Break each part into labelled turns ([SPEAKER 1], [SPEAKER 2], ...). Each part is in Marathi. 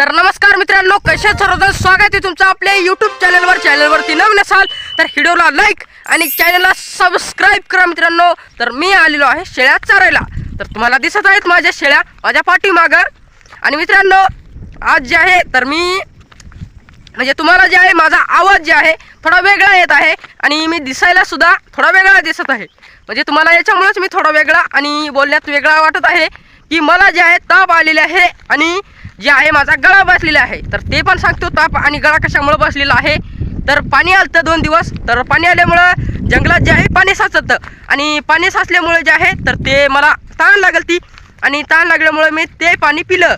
[SPEAKER 1] तर नमस्कार मित्रांनो कशा सर्वजण? स्वागत आहे तुमचं आपल्या युट्यूब चॅनलवर चॅनलवरती नवीन असाल तर व्हिडिओला लाईक आणि चॅनलला सबस्क्राईब करा मित्रांनो. तर मी आलेलो आहे शेळ्या चारायला. तर तुम्हाला दिसत आहेत माझ्या शेळ्या माझ्या पाठीमागं. आणि मित्रांनो आज जे आहे तर मी म्हणजे तुम्हाला जे आहे माझा आवाज जे आहे थोडा वेगळा येत आहे. आणि मी दिसायला सुद्धा थोडा वेगळा दिसत आहे. म्हणजे तुम्हाला याच्यामुळेच मी थोडा वेगळा आणि बोलण्यात वेगळा वाटत आहे की मला जे आहे ताप आलेले आहे. आणि जे आहे माझा गळा बसलेला आहे. तर ते पण सांगतो ताप आणि गळा कशामुळे बसलेला आहे? तर पाणी आलं दोन दिवस. तर पाणी आल्यामुळं जंगलात जे आहे पाणी साचतं. आणि पाणी साचल्यामुळे जे आहे तर ते मला ताण लागल ती. आणि ताण लागल्यामुळे मी ते पाणी पिलं.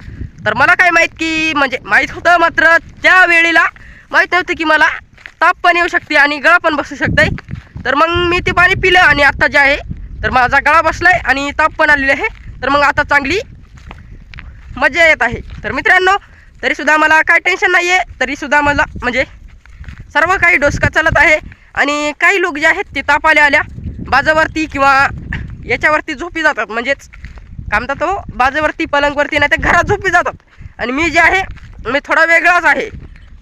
[SPEAKER 1] तर मला काय माहीत की म्हणजे माहीत होतं मात्र त्या वेळेला माहीत नव्हतं की मला ताप पण येऊ शकते आणि गळा पण बसू शकते तर मग मी ते पाणी पिलं आणि आत्ता जे आहे तर माझा गळा बसलाय आणि ताप पण आलेला आहे. तर मग आता चांगली मजा येत आहे. तर मित्रांनो तरीसुद्धा मला काय टेन्शन नाही आहे तरीसुद्धा मला म्हणजे सर्व काही डोसका चालत आहे. आणि काही लोक जे आहेत ते ताप आल्या. आल्या बाजावरती किंवा याच्यावरती झोपी जातात. म्हणजेच काम म्हणतात तो बाजावरती पलंगवरती नाही तर घरात झोपी जातात. आणि मी जे आहे मी थोडा वेगळाच आहे.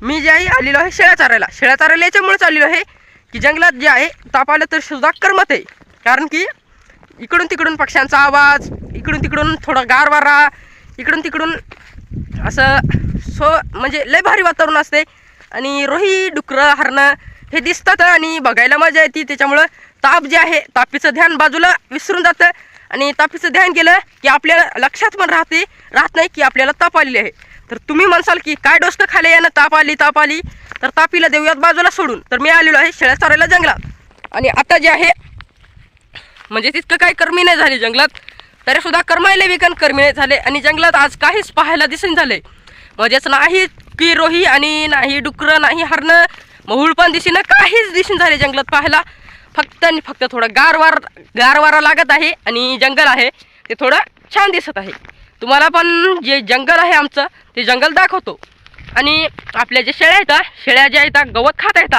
[SPEAKER 1] मी जे आहे आलेलो आहे शेळ्या चारायला. शेळ्या चारायला याच्यामुळेच आलेलो आहे की जंगलात जे आहे ताप आलं तर सुद्धा करमत आहे. कारण की इकडून तिकडून पक्ष्यांचा आवाज इकडून तिकडून थोडा गार वारा इकडून तिकडून असं सो म्हणजे लय भारी वातावरण असते. आणि रोही डुकरं हरणं हे दिसतात आणि बघायला मजा येते. त्याच्यामुळं ताप जे आहे तापीचं ध्यान बाजूला विसरून जातं. आणि तापीचं ध्यान केलं की आपल्याला लक्षात पण राहते राहत नाही की आपल्याला ताप आलेली आहे. तर तुम्ही म्हणसाल की काय डोसतं खाले यानं? ताप आली ताप आली. तर तापीला देऊयात बाजूला सोडून. तर मी आलेलो आहे शेळ्या चारायला जंगलात. आणि आता जे आहे म्हणजे तितकं काही कर्मी नाही झाली जंगलात. तरी सुद्धा कर्मायले विकन कर्मी झाले आणि जंगलात आज काहीच पाहायला दिसून झाले. म्हणजेच नाही की रोही आणि नाही डुकरं नाही हरणं महुळ पण दिसेना काहीच दिसून झाले जंगलात पाहायला. फक्त आणि फक्त थोडं गारवार गारवारा लागत आहे आणि जंगल आहे. ते थोडं छान दिसत आहे. तुम्हाला पण जे जंगल आहे आमचं ते जंगल दाखवतो. आणि आपल्या जे शेळ्या आहेत शेळ्या ज्या आहेत गवत खात आहेत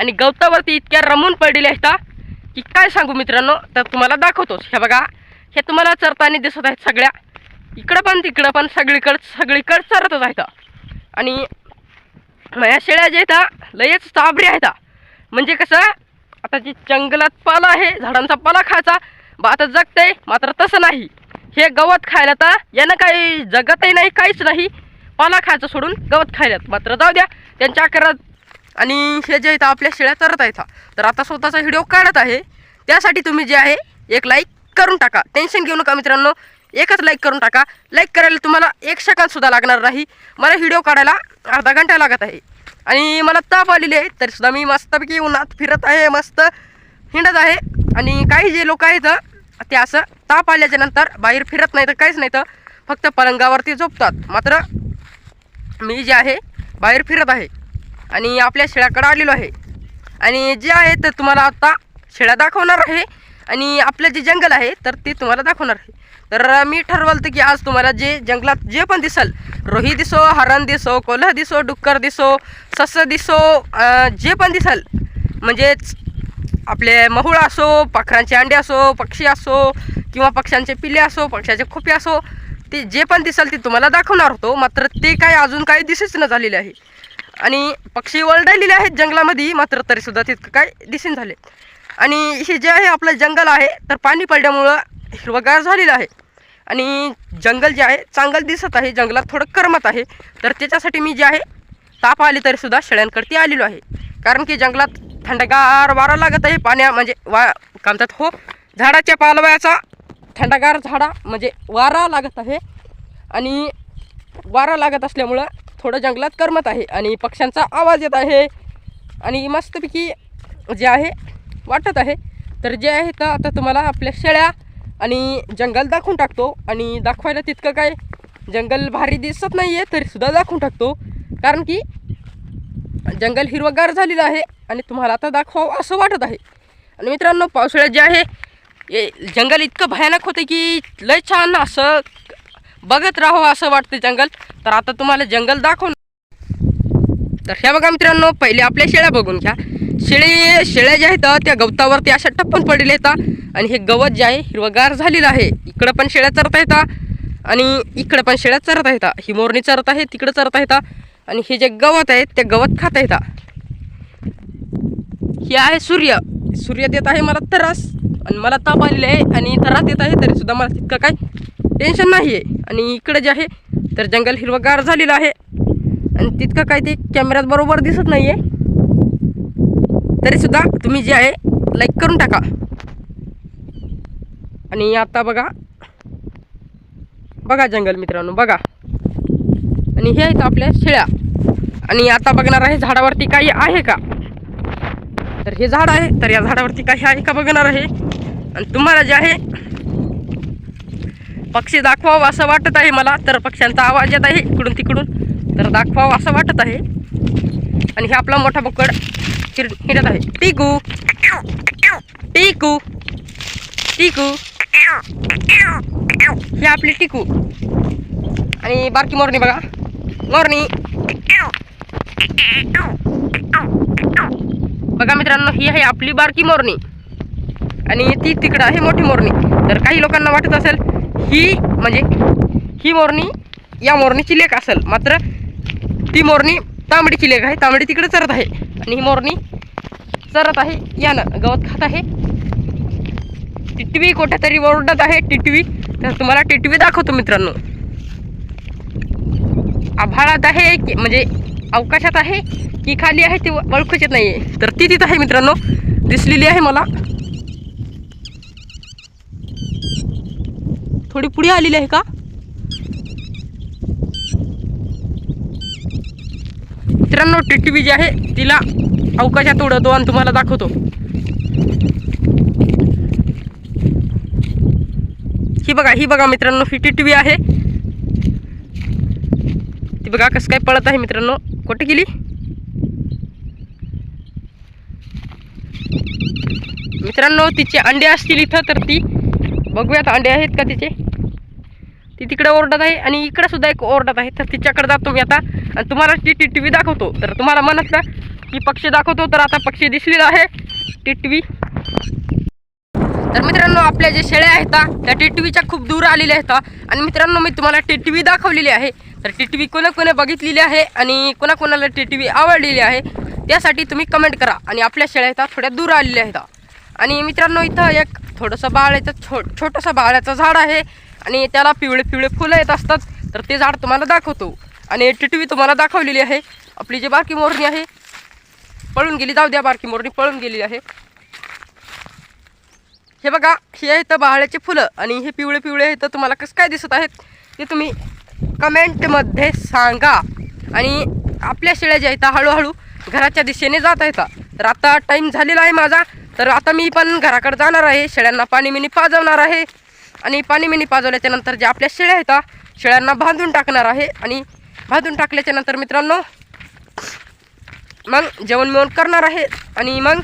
[SPEAKER 1] आणि गवतावरती इतक्या रमून पडलेल्या आहेत की काय सांगू मित्रांनो तर तुम्हाला दाखवतोच. हे बघा हे तुम्हाला चरताना दिसत आहेत सगळ्या. इकडं पण तिकडं पण सगळीकडं सगळीकडं चरतच आहेत. आणि माझ्या शेळ्या जे आहेत लयच चाबरी आहेत. म्हणजे कसं आता जी जंगलात पाला आहे झाडांचा पाला खायचा बा आता जगतंय मात्र तसं नाही. हे गवत खायला तर यानं काही जगतही नाही काहीच नाही. पाला खायचं सोडून गवत खायलात मात्र जाऊ द्या त्यांच्या आकारात आणि हे जे इथं आपल्या शेळ्या चरत आहेत. तर आता स्वतःचा व्हिडिओ काढत आहे. त्यासाठी तुम्ही जे आहे एक लाईक करून टाका. टेन्शन घेऊ नका मित्रांनो. एकच लाईक करून टाका. लाईक करायला तुम्हाला एक सेकंदसुद्धा लागणार नाही. मला व्हिडिओ काढायला अर्धा घंटा लागत आहे. आणि मला ताप आलेली आहे तरीसुद्धा मी मस्तपैकी उन्हात फिरत आहे मस्त हिंडत आहे. आणि काही जे लोक आहेत ते असं ताप आल्याच्यानंतर बाहेर फिरत नाही तर काहीच नाही तर फक्त पलंगावरती झोपतात. मात्र मी जे आहे बाहेर फिरत आहे. आणि आपल्या शेळ्याकडं आलेलो आहे. आणि जे आहे तर तुम्हाला आता शेळ्या दाखवणार आहे. आणि आपलं जे जंगल आहे तर ते तुम्हाला दाखवणार आहे. तर मी ठरवलं होतं की आज तुम्हाला जे जंगलात जे पण दिसल रोही दिसो हरण दिसो कोल्हा दिसो डुक्कर दिसो सस दिसो जे पण दिसल म्हणजेच आपले महुळ असो पाखरांचे अंडे असो पक्षी असो किंवा पक्ष्यांचे पिले असो पक्ष्याचे खोपे असो ते जे पण दिसेल ते तुम्हाला दाखवणार होतो. मात्र ते काय अजून काही दिसेच न झालेले आहे. आणि पक्षी वळलेले आहेत जंगलामध्ये मात्र तरीसुद्धा तितकं काय दिसेन झाले. आणि हे जे आहे आपलं जंगल आहे तर पाणी पडल्यामुळं हिरवगार झालेलं आहे. आणि जंगल जे आहे चांगलं दिसत आहे जंगलात थोडं करमत आहे. तर त्याच्यासाठी मी जे आहे ताप आली तरीसुद्धा शेळ्यांकडती आलेलो आहे. कारण की जंगलात थंडगार वारा लागत आहे पाण्या म्हणजे वा कामतात हो झाडाच्या पालव्याचा थंडगार झाडा म्हणजे वारा लागत आहे. आणि वारा लागत असल्यामुळं थोडं जंगलात करमत आहे. आणि पक्ष्यांचा आवाज येत आहे. आणि मस्तपैकी जे आहे वाटत आहे. तर जे आहे तर आता तुम्हाला आपल्या शेळ्या आणि जंगल दाखवून टाकतो. आणि दाखवायला तितकं काय जंगल भारी दिसत नाही आहे तरीसुद्धा दाखवून टाकतो. कारण की जंगल हिरवगार झालेलं आहे आणि तुम्हाला आता दाखवावं असं वाटत आहे. आणि मित्रांनो पावसाळ्यात जे आहे ए जंगल इतकं भयानक होतं की लय छान असं बघत राहावं असं वाटतं जंगल. तर आता तुम्हाला जंगल दाखव तर ह्या बघा मित्रांनो पहिले आपल्या शेळ्या बघून घ्या. शेळे शेळ्या ज्या आहेत त्या गवतावरती अशा टप्पन पडलेल्या आहेत. आणि हे गवत जे आहे हिरवगार झालेलं आहे. इकडं पण शेळ्या चरता येतात आणि इकडं पण शेळ्या चरत आहेत. ही मोरणी चरत आहे तिकडं चरत आहेत. आणि हे जे गवत आहे ते गवत खात आहेत. हे आहे सूर्य. सूर्य देत आहे मला त्रास. आणि मला ताप आलेले आहे. आणि त्रास येत आहे तरी सुद्धा मला तितकं काही टेन्शन नाही आहे. आणि इकडं जे आहे तर जंगल हिरवगार झालेलं आहे. आणि तितकं काही ते कॅमेऱ्यात बरोबर दिसत नाही आहे तरीसुद्धा तुम्ही जे आहे लाईक करून टाका. आणि आता बघा. बघा जंगल मित्रांनो बघा. आणि हे आहेत आपल्या शेळ्या. आणि आता बघणार आहे झाडावरती काही आहे का? तर हे झाड आहे तर या झाडावरती काही आहे का बघणार आहे? आणि तुम्हाला जे आहे पक्षी दाखवावं असं वाटत आहे मला तर पक्ष्यांचा आवाज येत आहे इकडून तिकडून तर दाखवावं असं वाटत आहे. आणि हे आपला मोठा बोकड. हिर आहे. टिकू टिकू टिकू ही आपली टिकू. आणि बारकी मोरणी बघा. मोरणी. बघा मित्रांनो ही आहे आपली बारकी मोरणी. आणि ती तिकडं आहे मोठी मोरणी. तर काही लोकांना वाटत असेल ही म्हणजे ही मोरणी या मोरणीची लेख असेल. मात्र ती मोरणी तांबडीची लेख आहे. तांबडी तिकडे चरत आहे. आणि ही मोरणी. चरत आहे यानं गवत खात आहे. टिटवी कुठेतरी ओरडत आहे टिटवी. तर तुम्हाला टिटवी दाखवतो मित्रांनो. आभाळात आहे की म्हणजे अवकाशात आहे की खाली आहे ती ओळखूच येत नाही आहे तर ती तिथं आहे मित्रांनो. दिसलेली आहे मला. थोडी पुढे आलेली आहे का? मित्रांनो टिटवी जी आहे. तिला अवकाशात उडवतो आणि तुम्हाला दाखवतो. ही बघा ही बघा मित्रांनो ही टिटवी आहे. ती बघा कसं काय पळत आहे मित्रांनो. कुठे गेली? मित्रांनो तिचे अंडे असतील इथं तर ती बघूयात अंडे आहेत का तिचे? ती तिकडे ओरडत आहे आणि इकडे सुद्धा एक ओरडत आहे. तर तिच्याकडे जातो मी आता. आणि तुम्हाला ती टिटवी दाखवतो. तर तुम्हाला म्हणत की पक्षी दाखवतो तर आता पक्षी दिसलेला आहे. टिटवी तर मित्रांनो आपल्या जे शेळ्या आहेत त्या टिटवीच्या खूप दूर आलेल्या आहेत. आणि मित्रांनो मी तुम्हाला टिटवी दाखवलेली आहे. तर टिटवी कोणाकोणा बघितलेली आहे आणि कोणाकोणाला टिटवी आवडलेली आहे त्यासाठी तुम्ही कमेंट करा. आणि आपल्या शेळ्या आहेत थोड्या दूर आलेल्या आहेत. आणि मित्रांनो इथं एक थोडंसं बाळाचं छो छोटंसं बाळाचं झाड आहे. आणि त्याला पिवळे पिवळे फुलं येत असतात तर ते झाड तुम्हाला दाखवतो. आणि टिटवी तुम्हाला दाखवलेली आहे. आपली जी बारकी मोरणी आहे पळून गेली. जाऊ द्या बारकी मोरणी पळून गेलेली आहे. हे बघा हे आहेत बहाळ्याचे फुलं आणि हे पिवळे पिवळे आहेत. तुम्हाला कसं काय दिसत आहेत ते तुम्ही कमेंटमध्ये सांगा. आणि आपल्या शेळ्या ज्या आहेत हळूहळू घराच्या दिशेने जात आहेत. तर आता टाईम झालेला आहे माझा. तर आता मी पण घराकडे जाणार आहे. शेळ्यांना पाणी मिनी पाजवणार आहे. आणि पाणी मिनी पाजवल्याच्या नंतर जे आपल्या शेळ्या आहेत शेळ्यांना बांधून टाकणार आहे. आणि बांधून टाकल्याच्या नंतर मित्रांनो मग जेवण मिळून करणार आहे. आणि मग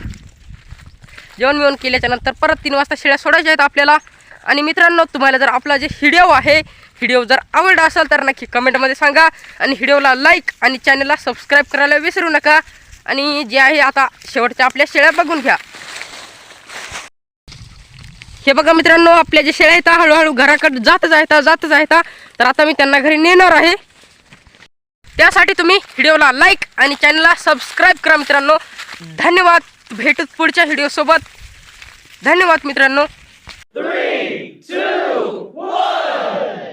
[SPEAKER 1] जेवण मिळून केल्याच्यानंतर परत तीन वाजता शेळ्या सोडायच्या आहेत आपल्याला. आणि मित्रांनो तुम्हाला जर आपला जे व्हिडिओ आहे व्हिडिओ जर आवडला असेल तर नक्की कमेंटमध्ये सांगा. आणि व्हिडिओला लाईक आणि चॅनलला सबस्क्राईब करायला विसरू नका. आणि जे आहे आता शेवटच्या आपल्या शेळ्या बघून घ्या. हे बघा मित्रांनो आपल्या जे शेळ्या आहेत हळूहळू घराकडे जातच आहेत जातच आहेत तर आता मी त्यांना घरी नेणार आहे. त्यासाठी तुम्ही व्हिडिओला लाईक आणि चॅनलला सबस्क्राईब करा मित्रांनो. धन्यवाद. भेटत पुढच्या व्हिडिओसोबत धन्यवाद मित्रांनो.
[SPEAKER 2] Three, two, one.